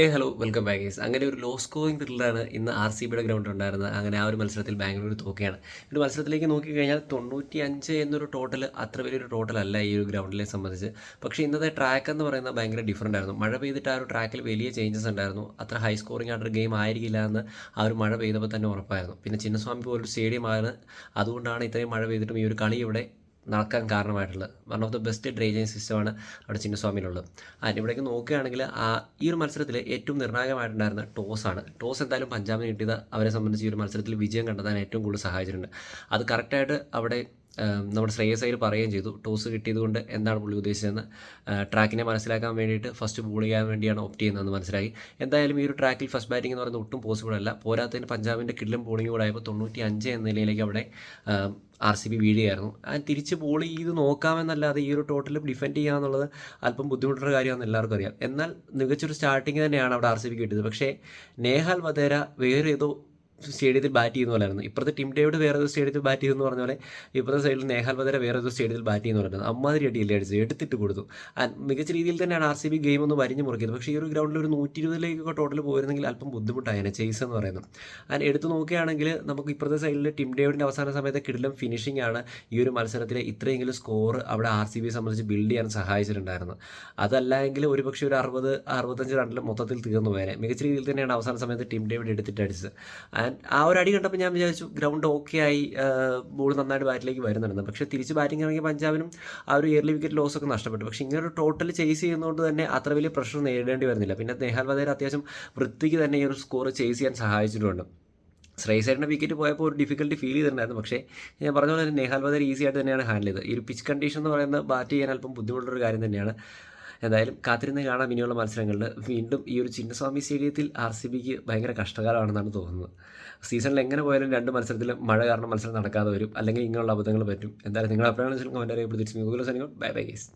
ഏ hello welcome back guys അങ്ങനെ ഒരു ലോ സ്കോറിംഗ് ത്രില്ലറാണ് ഇന്ന് ആർ സി ബിയുടെ ഗ്രൗണ്ടിൽ ഉണ്ടായിരുന്നത്. അങ്ങനെ ആ ഒരു മത്സരത്തിൽ ബാംഗ്ലൂർ തോക്കുകയാണ്. ഒരു മത്സരത്തിലേക്ക് നോക്കിക്കഴിഞ്ഞാൽ തൊണ്ണൂറ്റി അഞ്ച് എന്നൊരു ടോട്ടൽ അത്ര വലിയൊരു ടോട്ടൽ അല്ല ഈ ഒരു ഗ്രൗണ്ടിനെ സംബന്ധിച്ച്. പക്ഷേ ഇന്നത്തെ ട്രാക്ക് എന്ന് പറയുന്നത് ഭയങ്കര ഡിഫറന്റ് ആയിരുന്നു. മഴ പെയ്തിട്ട് ആ ഒരു ട്രാക്കിൽ വലിയ ചേഞ്ചസ് ഉണ്ടായിരുന്നു. അത്ര ഹൈ സ്കോറിംഗ് ആയിട്ടൊരു ഗെയിം ആയിരിക്കില്ല എന്ന് ആ ഒരു മഴ പെയ്തപ്പോൾ തന്നെ ഉറപ്പായിരുന്നു. പിന്നെ ചിന്നസ്വാമി പോലൊരു സ്റ്റേഡിയമാണ് അതുകൊണ്ടാണ് ഇത്രയും മഴ പെയ്തിട്ടും ഈ ഒരു കളി ഇവിടെ നടക്കാൻ കാരണമായിട്ടുള്ളത്. One of the best dredging സിസ്റ്റമാണ് അവിടെ ചിന്നസ്വാമിയിലുള്ളത്. അതിന് ഇവിടേക്ക് നോക്കുകയാണെങ്കിൽ ആ ഈ ഒരു മത്സരത്തിൽ ഏറ്റവും നിർണായകമായിട്ടുണ്ടായിരുന്ന ടോസാണ് ടോസ് എന്തായാലും പഞ്ചാബിന് കിട്ടിയത് അവരെ സംബന്ധിച്ച് ഈ ഒരു മത്സരത്തിൽ വിജയം കണ്ടെത്താൻ ഏറ്റവും കൂടുതൽ സഹായിച്ചിട്ടുണ്ട്. അത് കറക്റ്റായിട്ട് അവിടെ നമ്മുടെ ശ്രേയസ് അയ്യർ പറയുകയും ചെയ്തു. ടോസ് കിട്ടിയതുകൊണ്ട് എന്താണ് പുള്ളി ഉദ്ദേശിച്ചതെന്ന് ട്രാക്കിനെ മനസ്സിലാക്കാൻ വേണ്ടിയിട്ട് ഫസ്റ്റ് ബോൾ ചെയ്യാൻ വേണ്ടിയാണ് ഓപ്റ്റ് ചെയ്യുന്നതെന്ന് മനസ്സിലായി. എന്തായാലും ഈ ഒരു ട്രാക്കിൽ ഫസ്റ്റ് ബാറ്റിംഗ് എന്ന് പറയുന്നത് ഒട്ടും പോസിബിൾ അല്ല. പോരാത്തതിന് പഞ്ചാബിന്റെ കിഡിലും ബോളിംഗ് കൂടെ ആയപ്പോൾ തൊണ്ണൂറ്റി അഞ്ച് എന്ന നിലയിലേക്ക് അവിടെ ആർ സി ബി വീഴുകയായിരുന്നു. തിരിച്ച് ബോൾ ചെയ്ത് നോക്കാമെന്നല്ലാതെ ഈ ഒരു ടോട്ടലും ഡിഫെൻഡ് ചെയ്യുക എന്നുള്ളത് അല്പം ബുദ്ധിമുട്ടുള്ള കാര്യമാണെന്ന് എല്ലാവർക്കും അറിയാം. എന്നാൽ മികച്ചൊരു സ്റ്റാർട്ടിങ് തന്നെയാണ് അവിടെ ആർ സി ബി കിട്ടിയത്. പക്ഷേ നേഹാൽ വധേര വേറെ ഏതോ സ്റ്റേഡിയത്തിൽ ബാറ്റ് ചെയ്യുന്ന പോലെയായിരുന്നു ഇപ്പോഴത്തെ ടീം ഡേവിഡ് വേറെ ഒരു സ്റ്റേഡിയത്തിൽ ബാറ്റ് ചെയ്യുന്നു പറഞ്ഞ പോലെ ഇപ്പോഴത്തെ സൈഡിൽ നേഹാൽ വധര വേറെ ഒരു സ്റ്റേഡിയത്തിൽ ബാറ്റ് ചെയ്യുന്ന പറഞ്ഞത് അമ്മാതിരി അടിയില്ലേ അടിച്ചു എടുത്തിട്ട് കൊടുത്തു. മികച്ച രീതിയിൽ തന്നെയാണ് ആർ സി ബി ഗെയിം ഒന്ന് വരിഞ്ഞു മുറിക്കുന്നത് പക്ഷേ ഈ ഒരു ഗ്രൗണ്ടിൽ ഒരു നൂറ്റി ഇരുപതിലേക്കൊക്കെ ടോട്ടൽ പോയിരുന്നെങ്കിൽ അല്പം ബുദ്ധിമുട്ടായേനെ ചേസ് എന്ന് പറയുന്നത്. ആൻഡ് എടുത്തു നോക്കുകയാണെങ്കിൽ നമുക്ക് ഇപ്പോഴത്തെ സൈഡിൽ ടീം ഡേവിഡിന്റെ അവസാന സമയത്ത് കിടിലം ഫിനിഷിംഗ് ആണ് ഈ ഒരു മത്സരത്തിലെ ഇത്രയെങ്കിലും സ്കോർ അവിടെ ആർ സി ബിയെ സംബന്ധിച്ച് ബിൽഡ് ചെയ്യാൻ സഹായിച്ചിട്ടുണ്ടായിരുന്നു അതല്ല എങ്കിൽ ഒരു അറുപത് അറുപത്തഞ്ച് റണ്ണിൽ മൊത്തത്തിൽ തീർന്നു പോയേനെ. മികച്ച രീതിയിൽ തന്നെയാണ് അവസാന സമയത്ത് ടീം ഡേവിഡ് എടുത്തിട്ട് അടിച്ചത്. ആൻഡ് ആ ഒരു അടി കണ്ടപ്പോൾ ഞാൻ വിചാരിച്ചു ഗ്രൗണ്ട് ഓക്കെ ആയി ബോൾ നന്നായിട്ട് ബാറ്റിലേക്ക് വരുന്നുണ്ടെന്ന് പക്ഷേ തിരിച്ച് ബാറ്റിംഗ് ഇറങ്ങിയ പഞ്ചാബിനും ആ ഒരു ഇയർലി വിക്കറ്റ് ലോസ് ഒക്കെ നഷ്ടപ്പെട്ടു. പക്ഷേ ഇങ്ങനെ ഒരു ടോട്ടൽ ചേസ് ചെയ്യുന്നതുകൊണ്ട് തന്നെ അത്ര വലിയ പ്രഷർ നേരിടേണ്ടി വരുന്നില്ല. പിന്നെ നേഹാൽ വധേര അത്യാവശ്യം വൃത്തിക്ക് തന്നെ ഈ ഒരു സ്കോർ ചേസ് ചെയ്യാൻ സഹായിച്ചിട്ടുണ്ട്. ശ്രേയസേട്ടന്റെ വിക്കറ്റ് പോയപ്പോൾ ഒരു ഡിഫിക്കൽട്ടി ഫീൽ ചെയ്തിട്ടുണ്ടായിരുന്നു. പക്ഷേ ഞാൻ പറഞ്ഞ പോലെ നേഹാൽ വധേര ഈസി ആയിട്ട് തന്നെയാണ് ഹാൻഡിൽ ചെയ്തത്. ഈ ഒരു പിച്ച് കണ്ടീഷൻ എന്ന് പറയുന്നത് ബാറ്റ് ചെയ്യാൻ അല്പം ബുദ്ധിമുട്ടുള്ളൊരു കാര്യം തന്നെയാണ്. എന്തായാലും കാത്തിരുന്ന് കാണാം ഇനിയുള്ള മത്സരങ്ങളിൽ. വീണ്ടും ഈ ഒരു ചിന്നസ്വാമി സ്റ്റേഡിയത്തിൽ ആർ സി ബിക്ക് ഭയങ്കര കഷ്ടകാലമാണെന്നാണ് തോന്നുന്നത്. സീസണിൽ എങ്ങനെ പോയാലും രണ്ട് മത്സരത്തിലും മഴ കാരണം മത്സരം നടക്കാതെ വരും. അല്ലെങ്കിൽ ഇങ്ങനെയുള്ള അബദ്ധങ്ങൾ പറ്റും. എന്തായാലും നിങ്ങളുടെ അഭിപ്രായം വെച്ചാൽ കമന്റ് അറിയപ്പെടുത്തിച്ചു ബൈ ബൈ ഗേസ്.